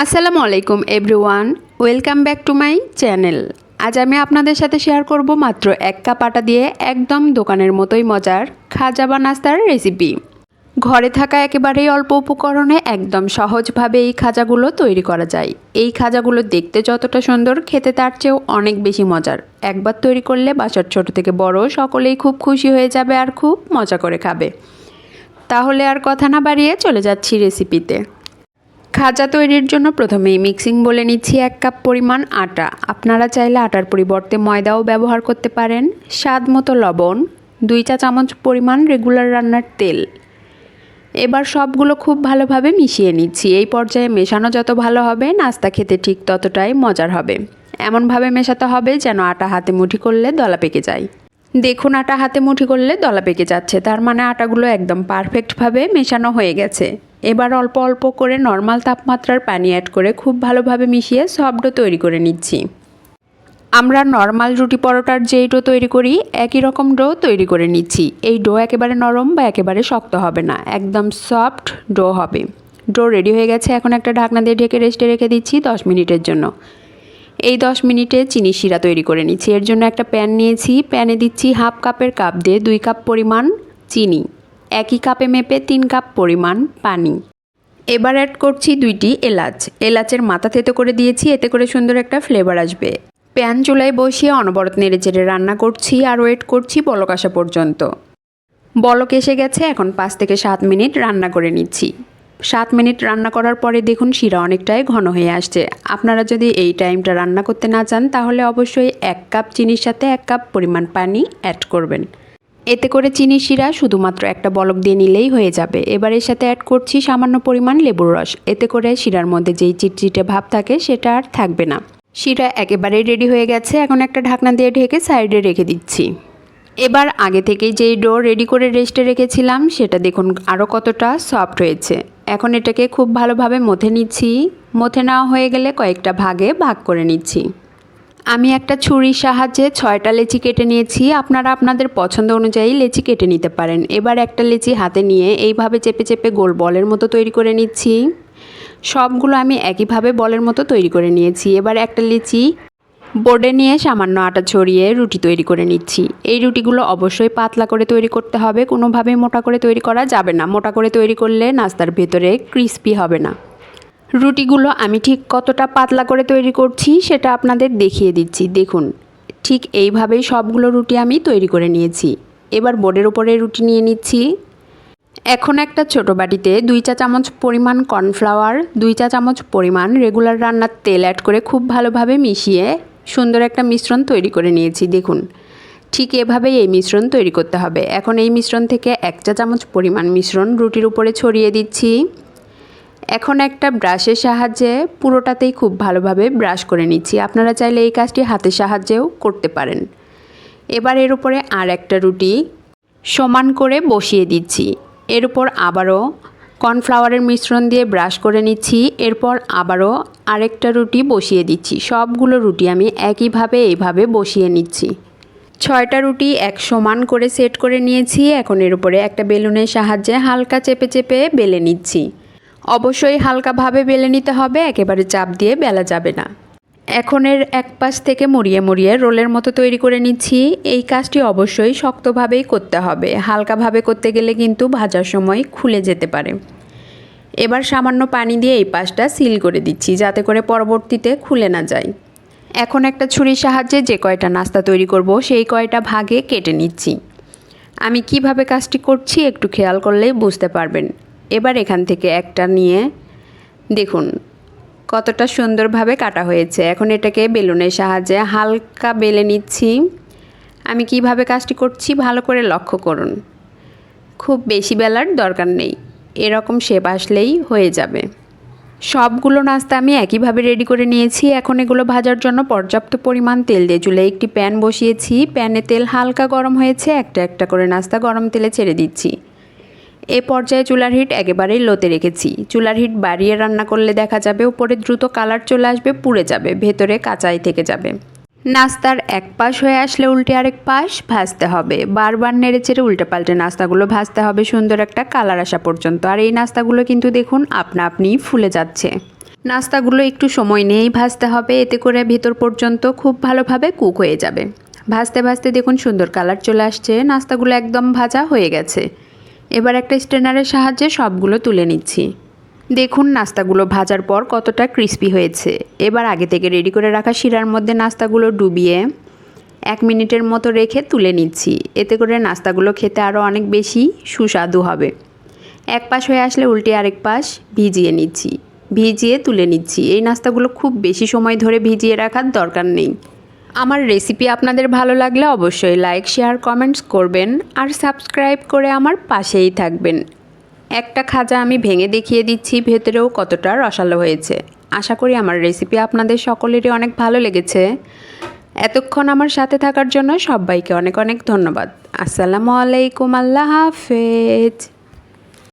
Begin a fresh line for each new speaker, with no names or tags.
আসসালামু আলাইকুম, everyone. Welcome back to my channel. আজ আমি আপনাদের সাথে শেয়ার করব মাত্র এক কাপ আটা দিয়ে একদম দোকানের মতোই মজার খাজা বা নাস্তার রেসিপি। ঘরে থাকা একেবারেই অল্প উপকরণে একদম সহজভাবে এই খাজাগুলো তৈরি করা যায়। এই খাজাগুলো দেখতে যতটা সুন্দর, খেতে তার চেয়েও অনেক বেশি মজার। একবার তৈরি করলে বাসার ছোট থেকে বড় সকলেই খুব খুশি হয়ে যাবে আর খুব মজা করে খাবে। তাহলে আর কথা না বাড়িয়ে চলে যাচ্ছি রেসিপিতে। খাজা তৈরির জন্য প্রথমেই মিক্সিং বলে নিচ্ছি এক কাপ পরিমাণ আটা। আপনারা চাইলে আটার পরিবর্তে ময়দাও ব্যবহার করতে পারেন। স্বাদ মতো লবণ, দুই চা চামচ পরিমাণ রেগুলার রান্নার তেল। এবার সবগুলো খুব ভালোভাবে মিশিয়ে নিচ্ছি। এই পর্যায়ে মেশানো যত ভালো হবে, নাস্তা খেতে ঠিক ততটাই মজার হবে। এমনভাবে মেশাতে হবে যেন আটা হাতে মুঠি করলে দলা পেকে যায়। দেখুন আটা হাতে মুঠি করলে দলা পেকে যাচ্ছে। তার মানে আটাগুলো একদম পারফেক্টভাবে মেশানো হয়ে গেছে। এবার অল্প অল্প করে নর্মাল তাপমাত্রার পানি অ্যাড করে খুব ভালোভাবে মিশিয়ে সফট ডো তৈরি করে নিচ্ছি। আমরা নর্মাল রুটি পরোটার যেই ডো তৈরি করি, একই রকম ডো তৈরি করে নিচ্ছি। এই ডো একেবারে নরম বা একেবারে শক্ত হবে না, একদম সফট ডো হবে। ডো রেডি হয়ে গেছে, এখন একটা ঢাকনা দিয়ে ঢেকে রেস্টে রেখে দিচ্ছি দশ মিনিটের জন্য। এই দশ মিনিটে চিনি শিরা তৈরি করে নিচ্ছি। এর জন্য একটা প্যান নিয়েছি। প্যানে দিচ্ছি হাফ কাপের কাপ দিয়ে দুই কাপ পরিমাণ চিনি। একই কাপে মেপে তিন কাপ পরিমাণ পানি। এবার অ্যাড করছি দুইটি এলাচ। এলাচের মাথা থেতো করে দিয়েছি, এতে করে সুন্দর একটা ফ্লেভার আসবে। প্যান চুলায় বসিয়ে অনবরত নেড়ে চেড়ে রান্না করছি আর ওয়েট করছি বলক আসা পর্যন্ত। বলক এসে গেছে, এখন পাঁচ থেকে সাত মিনিট রান্না করে নিচ্ছি। সাত মিনিট রান্না করার পরে দেখুন শিরা অনেকটাই ঘন হয়ে আসছে। আপনারা যদি এই টাইমটা রান্না করতে না চান, তাহলে অবশ্যই এক কাপ চিনির সাথে এক কাপ পরিমাণ পানি অ্যাড করবেন। এতে করে চিনি শিরা শুধুমাত্র একটা বলক দিয়ে নিলেই হয়ে যাবে। এবার এর সাথে অ্যাড করছি সামান্য পরিমাণ লেবুর রস। এতে করে শিরার মধ্যে যেই চিটচিটে ভাব থাকে, সেটা আর থাকবে না। শিরা একেবারেই রেডি হয়ে গেছে। এখন একটা ঢাকনা দিয়ে ঢেকে সাইডে রেখে দিচ্ছি। এবার আগে থেকেই যেই ডো রেডি করে রেস্টে রেখেছিলাম, সেটা দেখুন আরও কতটা সফট হয়েছে। এখন এটাকে খুব ভালোভাবে মথে নিচ্ছি। মথে নেওয়া হয়ে গেলে কয়েকটা ভাগে ভাগ করে নিচ্ছি। আমি একটা ছুরির সাহায্যে ছয়টা লেচি কেটে নিয়েছি। আপনারা আপনাদের পছন্দ অনুযায়ী লেচি কেটে নিতে পারেন। এবার একটা লেচি হাতে নিয়ে এইভাবে চেপে চেপে গোল বলের মতো তৈরি করে নিচ্ছি। সবগুলো আমি একইভাবে বলের মতো তৈরি করে নিয়েছি। এবার একটা লিচি বোর্ডে নিয়ে সামান্য আটা ছড়িয়ে রুটি তৈরি করে নিচ্ছি। এই রুটিগুলো অবশ্যই পাতলা করে তৈরি করতে হবে। কোনোভাবেই মোটা করে তৈরি করা যাবে না। মোটা করে তৈরি করলে নাস্তার ভেতরে ক্রিস্পি হবে না। রুটিগুলো আমি ঠিক কতটা পাতলা করে তৈরি করছি সেটা আপনাদের দেখিয়ে দিচ্ছি। দেখুন, ঠিক এইভাবেই সবগুলো রুটি আমি তৈরি করে নিয়েছি। এবার বোর্ডের উপরে রুটি নিয়ে নিচ্ছি। এখন একটা ছোট বাটিতে দুই চা চামচ পরিমাণ কর্নফ্লাওয়ার, দুই চা চামচ পরিমাণ রেগুলার রান্নার তেল অ্যাড করে খুব ভালোভাবে মিশিয়ে সুন্দর একটা মিশ্রণ তৈরি করে নিয়েছি, দেখুন। ঠিক এভাবেই এই মিশ্রণ তৈরি করতে হবে। এখন এই মিশ্রণ থেকে এক চা চামচ পরিমাণ মিশ্রণ রুটির উপরে ছড়িয়ে দিচ্ছি। এখন একটা ব্রাশের সাহায্যে পুরোটাতেই খুব ভালোভাবে ব্রাশ করে নিচ্ছি। আপনারা চাইলে এই কাজটি হাতের সাহায্যেও করতে পারেন। এবার এর উপরে আর একটা রুটি সমান করে বসিয়ে দিচ্ছি। এর উপর আবারও কর্নফ্লাওয়ারের মিশ্রণ দিয়ে ব্রাশ করে নিচ্ছি। এরপর আবারও আরেকটা রুটি বসিয়ে দিচ্ছি। সবগুলো রুটি আমি একইভাবে এইভাবে বসিয়ে নিচ্ছি। ছয়টা রুটি এক সমান করে সেট করে নিয়েছি। এখন এর উপরে একটা বেলুনের সাহায্যে হালকা চেপে চেপে বেলে নিচ্ছি। অবশ্যই হালকাভাবে বেলে নিতে হবে। একেবারে চাপ দিয়ে বেলা যাবে না। এখন এর এক পাশ থেকে মুড়িয়ে মুড়িয়ে রোলের মতো তৈরি করে নিচ্ছি। এই কাজটি অবশ্যই শক্তভাবেই করতে হবে। হালকাভাবে করতে গেলে কিন্তু ভাজার সময় খুলে যেতে পারে। এবার সামান্য পানি দিয়ে এই পাশটা সিল করে দিচ্ছি, যাতে করে পরবর্তীতে খুলে না যায়। এখন একটা ছুরির সাহায্যে যে কয়টা নাস্তা তৈরি করব, সেই কয়টা ভাগে কেটে নিচ্ছি। আমি কীভাবে কাজটি করছি একটু খেয়াল করলেই বুঝতে পারবেন। এবার এখান থেকে একটা নিয়ে দেখুন কতটা সুন্দরভাবে কাটা হয়েছে। এখন এটাকে বেলুনের সাহায্যে হালকা বেলে নিচ্ছি। আমি কীভাবে কাজটি করছি ভালো করে লক্ষ্য করুন। খুব বেশি বেলার দরকার নেই। এরকম শেপ আসলেই হয়ে যাবে। সবগুলো নাস্তা আমি একইভাবে রেডি করে নিয়েছি। এখন এগুলো ভাজার জন্য পর্যাপ্ত পরিমাণ তেল দিয়ে চুলে একটি প্যান বসিয়েছি। প্যানে তেল হালকা গরম হয়েছে। একটা একটা করে নাস্তা গরম তেলে ছেড়ে দিচ্ছি। এ পর্যায়ে চুলার হিট একেবারেই লোতে রেখেছি। চুলার হিট বাড়িয়ে রান্না করলে দেখা যাবে উপরে দ্রুত কালার চলে আসবে, পুড়ে যাবে, ভেতরে কাঁচাই থেকে যাবে। নাস্তার এক পাশ হয়ে আসলে উল্টে আরেক পাশ ভাজতে হবে। বারবার নেড়ে চেড়ে উল্টে পাল্টে নাস্তাগুলো ভাজতে হবে সুন্দর একটা কালার আসা পর্যন্ত। আর এই নাস্তাগুলো কিন্তু দেখুন আপনা আপনিই ফুলে যাচ্ছে। নাস্তাগুলো একটু সময় নিয়েই ভাজতে হবে, এতে করে ভেতর পর্যন্ত খুব ভালোভাবে কুক হয়ে যাবে। ভাজতে ভাজতে দেখুন সুন্দর কালার চলে আসছে। নাস্তাগুলো একদম ভাজা হয়ে গেছে। এবার একটা স্ট্রেনারের সাহায্যে সবগুলো তুলে নিচ্ছি। দেখুন, নাস্তাগুলো ভাজার পর কতটা ক্রিস্পি হয়েছে। এবার আগে থেকে রেডি করে রাখা শিরার মধ্যে নাস্তাগুলো ডুবিয়ে এক মিনিটের মতো রেখে তুলে নিচ্ছি। এতে করে নাস্তাগুলো খেতে আরও অনেক বেশি সুস্বাদু হবে। এক পাশ হয়ে আসলে উল্টে আরেক পাশ ভিজিয়ে নিচ্ছি। ভিজিয়ে তুলে নিচ্ছি। এই নাস্তাগুলো খুব বেশি সময় ধরে ভিজিয়ে রাখার দরকার নেই। আমার রেসিপি আপনাদের ভালো লাগলে অবশ্যই লাইক শেয়ার কমেন্টস করবেন আর সাবস্ক্রাইব করে আমার পাশেই থাকবেন। একটা খাজা আমি ভেঙে দেখিয়ে দিচ্ছি, ভেতরেও কতটা রসালো হয়েছে। আশা করি আমার রেসিপি আপনাদের সকলেরই অনেক ভালো লেগেছে। এতক্ষণ আমার সাথে থাকার জন্য সবাইকে অনেক অনেক ধন্যবাদ। আসসালামু আলাইকুম, আল্লাহ হাফেজ।